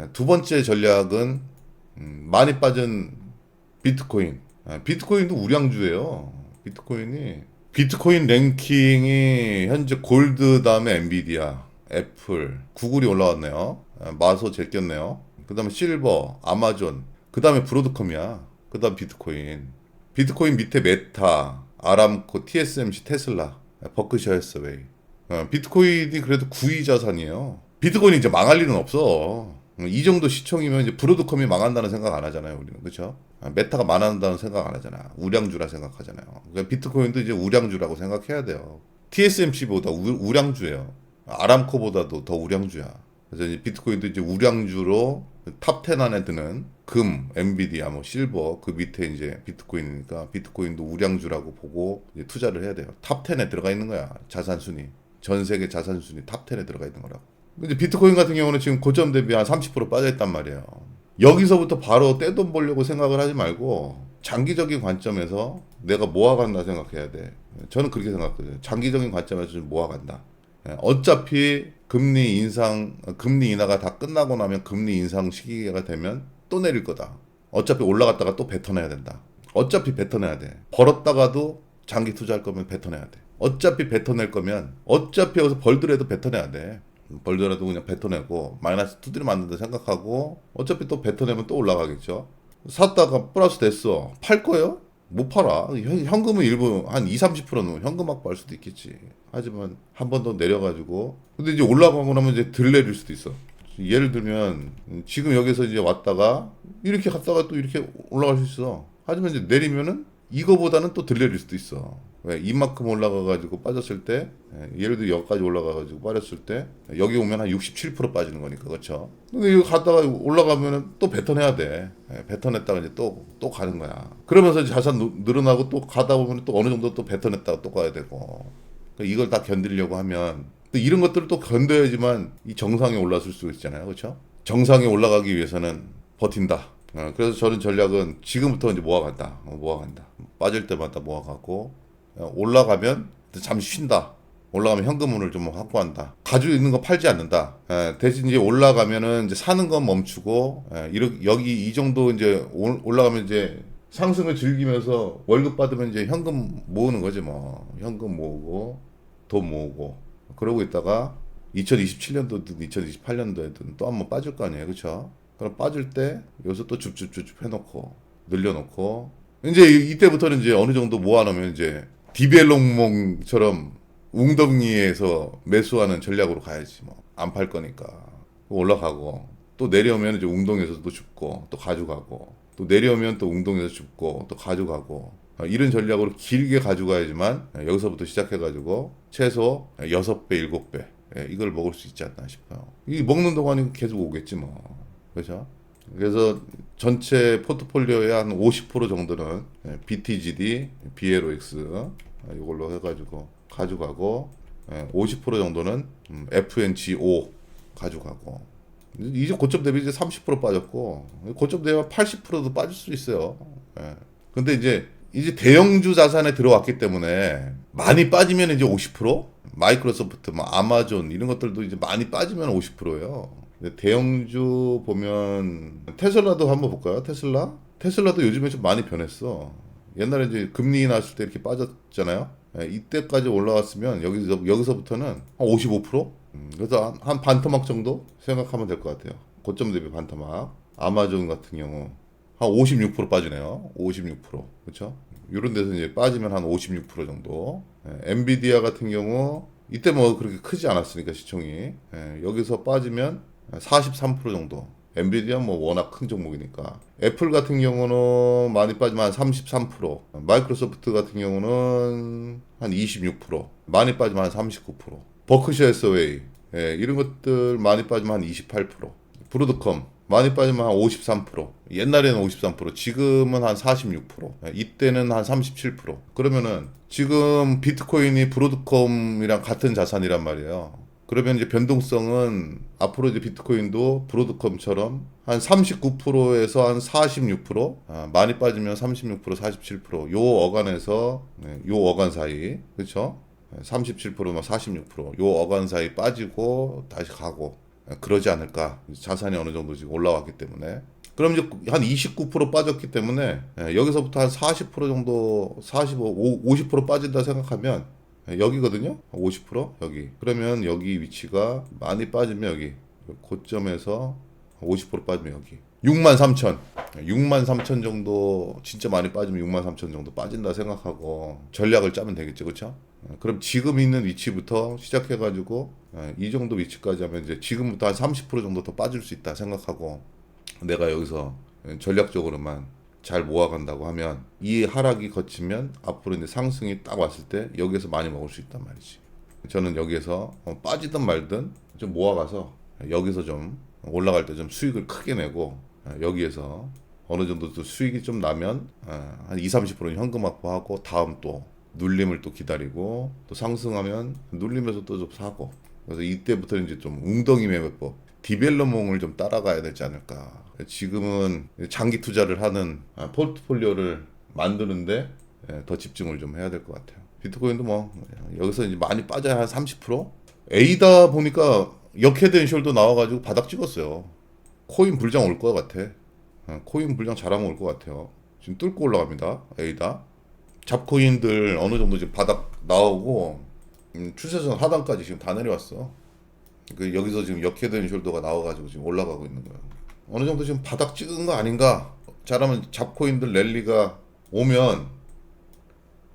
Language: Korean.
예, 두 번째 전략은 음, 많이 빠진 비트코인. 아, 비트코인도 우량주예요. 비트코인이 비트코인 랭킹이 현재 골드 다음에 엔비디아, 애플, 구글이 올라왔네요. 아, 마소 제꼈네요. 그다음에 실버, 아마존, 그다음에 브로드컴이야. 그다음 비트코인. 비트코인 밑에 메타, 아람코, TSMC, 테슬라, 버크셔 해서웨이. 어, 비트코인이 그래도 9위 자산이에요. 비트코인이 이제 망할 일은 없어. 어, 이 정도 시총이면 이제 브로드컴이 망한다는 생각 안 하잖아요, 우리는. 그렇죠? 메타가 망한다는 생각 안 하잖아. 우량주라 생각하잖아요. 그러니까 비트코인도 이제 우량주라고 생각해야 돼요. TSMC보다 우, 량주예요 아람코보다도 더 우량주야. 그래서 이제 비트코인도 이제 우량주로 탑10 안에 드는 금, 엔비디아, 뭐 실버 그 밑에 이제 비트코인이니까 비트코인도 우량주라고 보고 투자를 해야 돼요. 탑 10에 들어가 있는 거야. 자산 순위. 전 세계 자산 순위 탑 10에 들어가 있는 거라고. 근데 비트코인 같은 경우는 지금 고점 대비 한 30% 빠져 있단 말이에요. 여기서부터 바로 떼돈 벌려고 생각을 하지 말고 장기적인 관점에서 내가 모아간다 생각해야 돼. 저는 그렇게 생각하거든요. 장기적인 관점에서 좀 모아간다. 예, 어차피 금리 인상, 금리 인하가 다 끝나고 나면 금리 인상 시기가 되면 또 내릴 거다. 어차피 올라갔다가 또 뱉어내야 된다. 어차피 뱉어내야 돼. 벌었다가도 장기 투자할 거면 뱉어내야 돼. 어차피 뱉어낼 거면 어차피 여기서 벌더라도 뱉어내야 돼. 벌더라도 그냥 뱉어내고 마이너스 두드려 맞는다 생각하고 어차피 또 뱉어내면 또 올라가겠죠. 샀다가 플러스 됐어. 팔 거예요? 못 팔아. 현- 현금은 일부 한 2, 30%는 현금 확보할 수도 있겠지. 하지만 한 번 더 내려가지고 근데 이제 올라가고 나면 이제 들 내릴 수도 있어. 예를 들면 지금 여기서 이제 왔다가 이렇게 갔다가 또 이렇게 올라갈 수 있어. 하지만 이제 내리면은 이거보다는 또들 내릴 수도 있어. 왜 이만큼 올라가가지고 빠졌을 때 예, 예를 들어 여기까지 올라가가지고 빠졌을 때 여기 오면 한 67% 빠지는 거니까 그렇죠. 근데 이거 갔다가 올라가면은 또 뱉어내야 돼. 예, 뱉어냈다가 이제 또또 가는 거야. 그러면서 자산 누- 늘어나고 또 가다 보면 또 어느 정도 또 뱉어냈다가 또 가야 되고 그러니까 이걸 다 견디려고 하면 또 이런 것들을 또 견뎌야지만 이 정상에 올라설 수 있잖아요. 그렇죠? 정상에 올라가기 위해서는 버틴다. 어, 그래서 저는 전략은 지금부터 이제 모아간다. 어, 모아간다. 빠질 때마다 모아가고 어, 올라가면 잠시 쉰다. 올라가면 현금을 좀 확보한다. 가지고 있는 거 팔지 않는다. 예, 대신 이제 올라가면은 이제 사는 건 멈추고 예, 이렇게 여기 이 정도 이제 올- 올라가면 이제 상승을 즐기면서 월급 받으면 이제 현금 모으는 거지 뭐. 현금 모으고 돈 모으고 그러고 있다가 2027년도든 2028년도에든 또 한번 빠질 거 아니에요. 그렇죠? 그럼 빠질 때 여기서 또 줍줍줍줍 해놓고 늘려놓고 이제 이- 이때부터는 이제 어느 정도 모아놓으면 이제 디벨롱몽처럼 웅덩이에서 매수하는 전략으로 가야지 뭐 안 팔 거니까 올라가고 또 내려오면 이제 웅덩이에서 또 줍고 또 가져가고 또 내려오면 또 웅덩이에서 줍고 또 가져가고 어, 이런 전략으로 길게 가져가야지만 예, 여기서부터 시작해가지고 최소 6배, 7배 예, 이걸 먹을 수 있지 않나 싶어요. 이 먹는 동안이 계속 오겠지 뭐. 그렇죠? 그래서 전체 포트폴리오의 한 50% 정도는 예, BTGD, BLOX 아, 이걸로 해가지고 가져가고 예, 50% 정도는 음, FNGO 가져가고 이제 고점 대비 이제 30% 빠졌고 고점 대비 80%도 빠질 수 있어요. 예. 근데 이제 이제 대형주 자산에 들어왔기 때문에 많이 빠지면 이제 50% 마이크로소프트, 뭐 아마존 이런 것들도 이제 많이 빠지면 50%예요. 대형주 보면 테슬라도 한번 볼까요? 테슬라? 테슬라도 요즘에 좀 많이 변했어. 옛날에 이제 금리 났을 때 이렇게 빠졌잖아요. 예, 이때까지 올라왔으면 여기서 여기서부터는 한 55%? 음, 그래서 한, 한 반토막 정도 생각하면 될 것 같아요. 고점 대비 반토막. 아마존 같은 경우 한 56% 빠지네요. 56%. 그렇죠? 이런 데서 이제 빠지면 한 56% 정도. 예, 엔비디아 같은 경우 이때 뭐 그렇게 크지 않았으니까 시총이 예, 여기서 빠지면 43% 정도. 엔비디아 뭐 워낙 큰 종목이니까. 애플 같은 경우는 많이 빠지면 한 33%. 마이크로소프트 같은 경우는 한 26%. 많이 빠지면 한 39%. 버크셔 해서웨이 예, 이런 것들 많이 빠지면 한 28%. 브로드컴 많이 빠지면 한 53%. 옛날에는 53%, 지금은 한 46%. 예, 이때는 한 37%. 그러면은 지금 비트코인이 브로드컴이랑 같은 자산이란 말이에요. 그러면 이제 변동성은 앞으로 이제 비트코인도 브로드컴처럼 한 39%에서 한 46%, 아, 많이 빠지면 36%, 47%, 요 어간에서 네, 요 어간 사이, 그렇죠? 37%, 막 46%, 요 어간 사이 빠지고 다시 가고 그러지 않을까. 자산이 어느 정도 지금 올라왔기 때문에. 그럼 이제 한 29% 빠졌기 때문에 예, 여기서부터 한 40% 정도 45, 오- 50% 빠진다 생각하면 예, 여기거든요. 50% 여기. 그러면 여기 위치가 많이 빠지면 여기. 고점에서 50% 빠지면 여기. 6만 3천. 6만 3천 정도 진짜 많이 빠지면 6만 3천 정도 빠진다 생각하고 전략을 짜면 되겠죠. 그렇죠 그럼 지금 있는 위치부터 시작해 가지고 이 정도 위치까지 하면 이제 지금부터 한 30% 정도 더 빠질 수 있다 생각하고 내가 여기서 전략적으로만 잘 모아간다고 하면 이 하락이 거치면 앞으로 이제 상승이 딱 왔을 때 여기에서 많이 먹을 수 있단 말이지. 저는 여기에서 어, 빠지든 말든 좀 모아가서 여기서 좀 올라갈 때 좀 수익을 크게 내고 어, 여기에서 어느 정도 또 수익이 좀 나면 어, 한 2, 30%는 현금 확보하고 다음 또 눌림을 또 기다리고 또 상승하면 눌림에서 또 좀 사고 그래서 이때부터 이제 좀 웅덩이 매매법 디벨로몽을 좀 따라가야 되지 않을까 지금은 장기 투자를 하는 아, 포트폴리오를 만드는데 예, 더 집중을 좀 해야 될 것 같아요 비트코인도 뭐 여기서 이제 많이 빠져야 한 30%? 에이다 보니까 역헤드앤 숄더 나와가지고 바닥 찍었어요. 코인 불장 올 것 같아. 어, 코인 불장 잘하면 올 것 같아요. 지금 뚫고 올라갑니다. 에이다. 잡코인들 어느 정도 지금 바닥 나오고 음, 추세선 하단까지 지금 다 내려왔어. 그 여기서 지금 역헤드앤 숄더가 나와가지고 지금 올라가고 있는 거야. 어느 정도 지금 바닥 찍은 거 아닌가? 잘하면 잡코인들 랠리가 오면